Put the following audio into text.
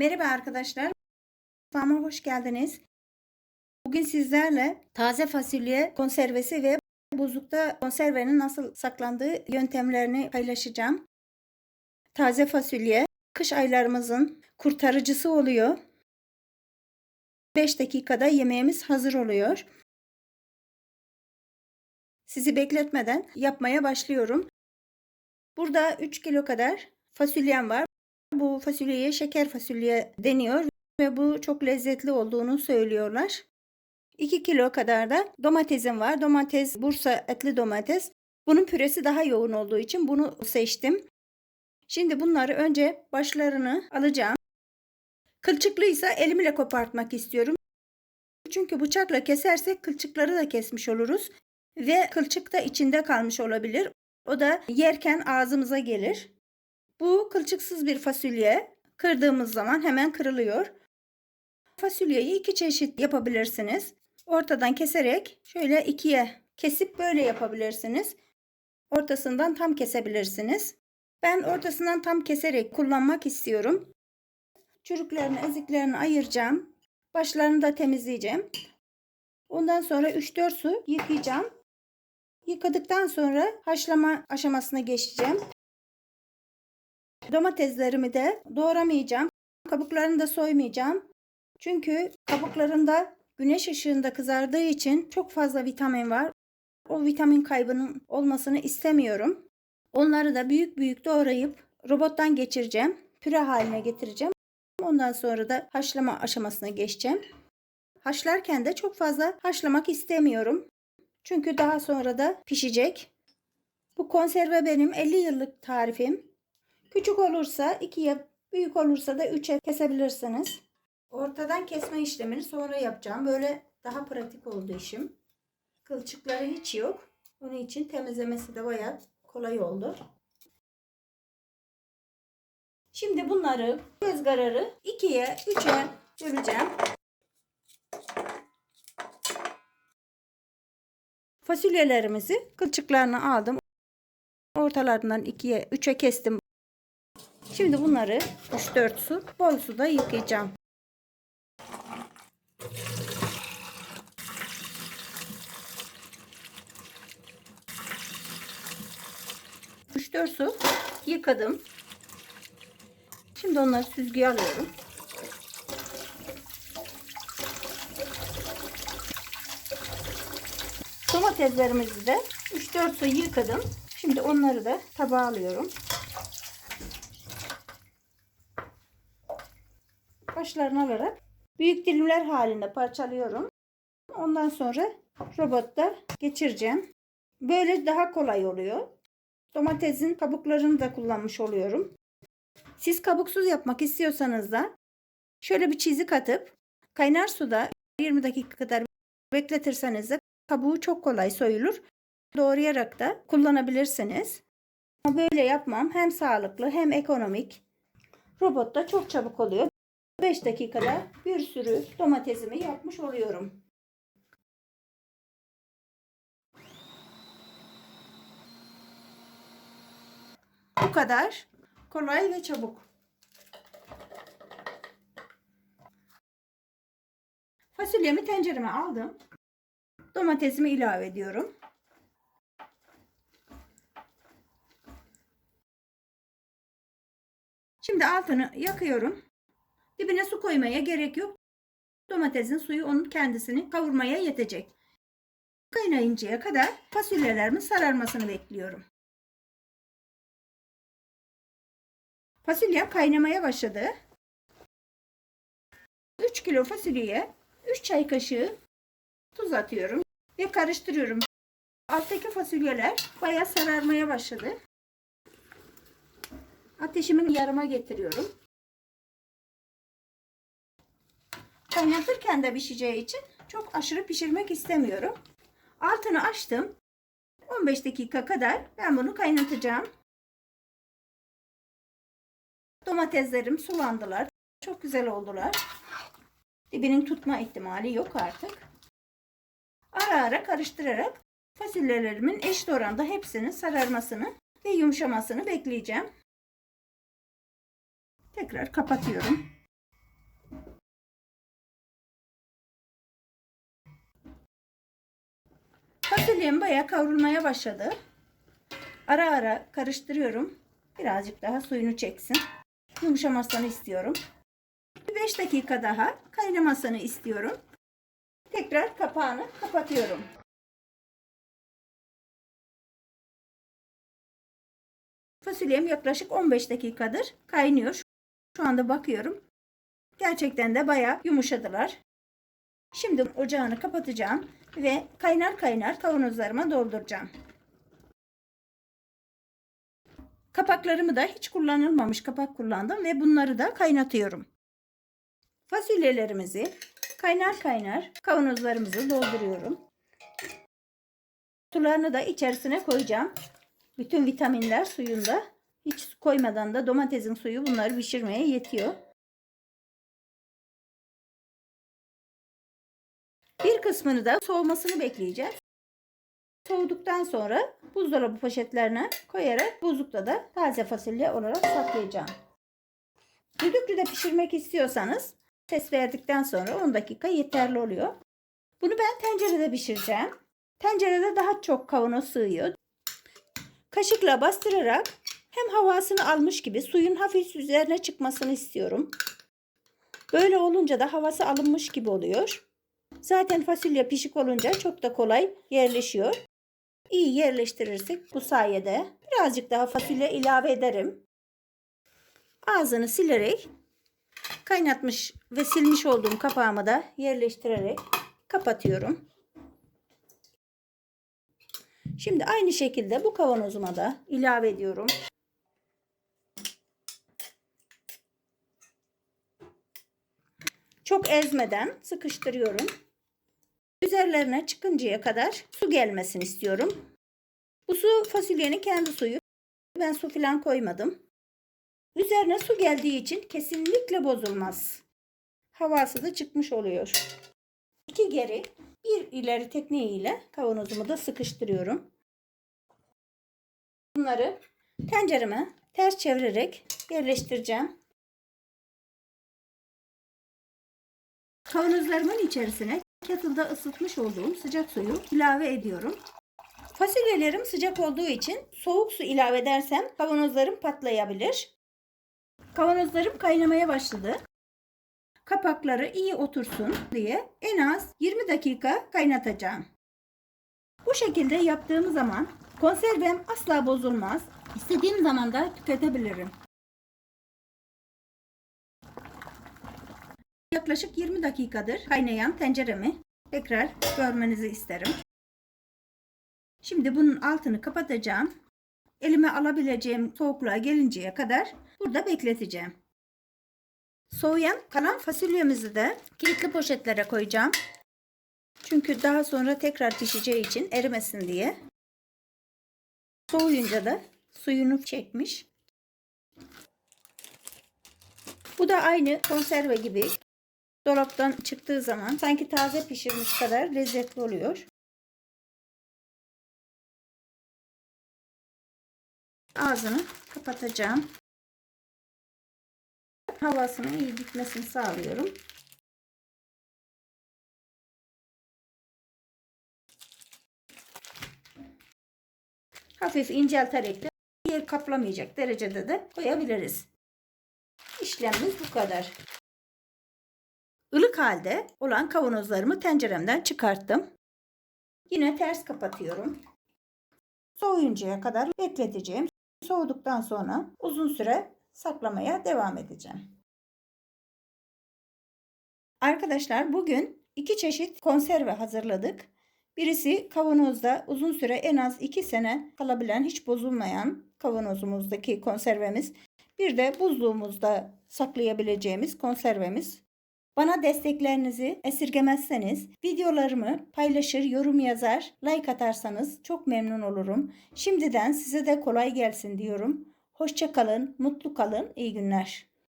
Merhaba arkadaşlar. Mutfağıma hoş geldiniz. Bugün sizlerle taze fasulye konservesi ve buzlukta konservenin nasıl saklandığı yöntemlerini paylaşacağım. Taze fasulye kış aylarımızın kurtarıcısı oluyor. 5 dakikada yemeğimiz hazır oluyor. Sizi bekletmeden yapmaya başlıyorum. Burada 3 kilo kadar fasulyem var. Bu fasulyeye şeker fasulye deniyor ve bu çok lezzetli olduğunu söylüyorlar. 2 kilo kadar da domatesim var. Domates Bursa etli domates. Bunun püresi daha yoğun olduğu için bunu seçtim. Şimdi bunları önce başlarını alacağım. Kılçıklıysa elimle kopartmak istiyorum. Çünkü bıçakla kesersek kılçıkları da kesmiş oluruz ve kılçık da içinde kalmış olabilir. O da yerken ağzımıza gelir. Bu kılçıksız bir fasulye. Kırdığımız zaman hemen kırılıyor. Fasulyeyi iki çeşit yapabilirsiniz. Ortadan keserek şöyle ikiye kesip böyle yapabilirsiniz. Ortasından tam kesebilirsiniz. Ben ortasından tam keserek kullanmak istiyorum. Çürüklerini, eziklerini ayıracağım. Başlarını da temizleyeceğim. Ondan sonra 3-4 su yıkayacağım. Yıkadıktan sonra haşlama aşamasına geçeceğim. Domateslerimi de doğramayacağım. Kabuklarını da soymayacağım. Çünkü kabuklarında güneş ışığında kızardığı için çok fazla vitamin var. O vitamin kaybının olmasını istemiyorum. Onları da büyük büyük doğrayıp robottan geçireceğim. Püre haline getireceğim. Ondan sonra da haşlama aşamasına geçeceğim. Haşlarken de çok fazla haşlamak istemiyorum. Çünkü daha sonra da pişecek. Bu konserve benim 50 yıllık tarifim. Küçük olursa 2'ye, büyük olursa da 3'e kesebilirsiniz. Ortadan kesme işlemini sonra yapacağım. Böyle daha pratik oldu işim. Kılçıkları hiç yok. Onun için temizlemesi de bayağı kolay oldu. Şimdi bunları göz kararı 2'ye 3'e böleceğim. Fasulyelerimizi kılçıklarını aldım. Ortalarından 2'ye 3'e kestim. Şimdi bunları 3-4 su bol suda yıkayacağım. Üç dört su yıkadım. Şimdi onları süzgüye alıyorum. Domateslerimizi de 3-4 su yıkadım. Şimdi onları da tabağa alıyorum. Başlarını alarak büyük dilimler halinde parçalıyorum. Ondan sonra robotta geçireceğim. Böyle daha kolay oluyor. Domatesin kabuklarını da kullanmış oluyorum. Siz kabuksuz yapmak istiyorsanız da şöyle bir çizik atıp kaynar suda 20 dakika kadar bekletirseniz de kabuğu çok kolay soyulur. Doğrayarak da kullanabilirsiniz. Ama böyle yapmam hem sağlıklı hem ekonomik. Robotta çok çabuk oluyor. 5 dakikada bir sürü domatesimi yapmış oluyorum. Bu kadar kolay ve çabuk. Fasulyemi tencereme aldım. Domatesimi ilave ediyorum. Şimdi altını yakıyorum. Dibine su koymaya gerek yok. Domatesin suyu onun kendisini kavurmaya yetecek. Kaynayıncaya kadar fasulyelerimin sararmasını bekliyorum. Fasulyem kaynamaya başladı. 3 kilo fasulyeye 3 çay kaşığı tuz atıyorum ve karıştırıyorum. Alttaki fasulyeler bayağı sararmaya başladı. Ateşimin yarıma getiriyorum. Kaynatırken de pişeceği için çok aşırı pişirmek istemiyorum. Altını açtım. 15 dakika kadar ben bunu kaynatacağım. Domateslerim sulandılar. Çok güzel oldular. Dibinin tutma ihtimali yok artık. Ara ara karıştırarak fasulyelerimin eşit oranda hepsinin sararmasını ve yumuşamasını bekleyeceğim. Tekrar kapatıyorum. Fasulyem bayağı kavrulmaya başladı. Ara ara karıştırıyorum. Birazcık daha suyunu çeksin. Yumuşamasını istiyorum. 5 dakika daha kaynamasını istiyorum. Tekrar kapağını kapatıyorum. Fasulyem yaklaşık 15 dakikadır kaynıyor. Şu anda bakıyorum. Gerçekten de bayağı yumuşadılar. Şimdi ocağını kapatacağım ve kaynar kaynar kavanozlarıma dolduracağım. Kapaklarımı da hiç kullanılmamış kapak kullandım ve bunları da kaynatıyorum. Fasulyelerimizi kaynar kaynar kavanozlarımızı dolduruyorum. Sularını da içerisine koyacağım. Bütün vitaminler suyunda. Hiç koymadan da domatesin suyu bunları pişirmeye yetiyor. Kısmını da soğumasını bekleyeceğiz. Soğuduktan sonra buzdolabı poşetlerine koyarak buzlukta da taze fasulye olarak saklayacağım. Düdüklüde pişirmek istiyorsanız ses verdikten sonra 10 dakika yeterli oluyor. Bunu ben tencerede pişireceğim. Tencerede daha çok kavanoz sığıyor. Kaşıkla bastırarak hem havasını almış gibi suyun hafif üzerine çıkmasını istiyorum. Böyle olunca da havası alınmış gibi oluyor. Zaten fasulye pişik olunca çok da kolay yerleşiyor. İyi yerleştirirsek bu sayede birazcık daha fasulye ilave ederim. Ağzını silerek kaynatmış ve silmiş olduğum kapağımı da yerleştirerek kapatıyorum. Şimdi aynı şekilde bu kavanozuma da ilave ediyorum. Çok ezmeden sıkıştırıyorum. Üzerlerine çıkıncaya kadar su gelmesini istiyorum. Bu su fasulyenin kendi suyu. Ben su falan koymadım. Üzerine su geldiği için kesinlikle bozulmaz. Havası da çıkmış oluyor. İki geri bir ileri tekniğiyle kavanozumu da sıkıştırıyorum. Bunları tencereme ters çevirerek yerleştireceğim. Kavanozlarımın içerisine kettle'da ısıtmış olduğum sıcak suyu ilave ediyorum. Fasulyelerim sıcak olduğu için soğuk su ilave edersem kavanozlarım patlayabilir. Kavanozlarım kaynamaya başladı. Kapakları iyi otursun diye en az 20 dakika kaynatacağım. Bu şekilde yaptığım zaman konservem asla bozulmaz. İstediğim zaman da tüketebilirim. Yaklaşık 20 dakikadır kaynayan tenceremi tekrar görmenizi isterim. Şimdi bunun altını kapatacağım. Elime alabileceğim soğukluğa gelinceye kadar burada bekleteceğim. Soğuyan kalan fasulyemizi de kilitli poşetlere koyacağım. Çünkü daha sonra tekrar pişeceği için erimesin diye. Soğuyunca da suyunu çekmiş. Bu da aynı konserve gibi dolaptan çıktığı zaman sanki taze pişirmiş kadar lezzetli oluyor. Ağzını kapatacağım. Havasının iyi gitmesini sağlıyorum. Hafif incelterek de yer kaplamayacak derecede de koyabiliriz. İşlemimiz bu kadar. Ilık halde olan kavanozlarımı tenceremden çıkarttım. Yine ters kapatıyorum. Soğuyuncaya kadar bekleteceğim. Soğuduktan sonra uzun süre saklamaya devam edeceğim. Arkadaşlar bugün iki çeşit konserve hazırladık. Birisi kavanozda uzun süre en az 2 sene kalabilen hiç bozulmayan kavanozumuzdaki konservemiz. Bir de buzluğumuzda saklayabileceğimiz konservemiz. Bana desteklerinizi esirgemezseniz videolarımı paylaşır, yorum yazar, like atarsanız çok memnun olurum. Şimdiden size de kolay gelsin diyorum. Hoşça kalın, mutlu kalın, iyi günler.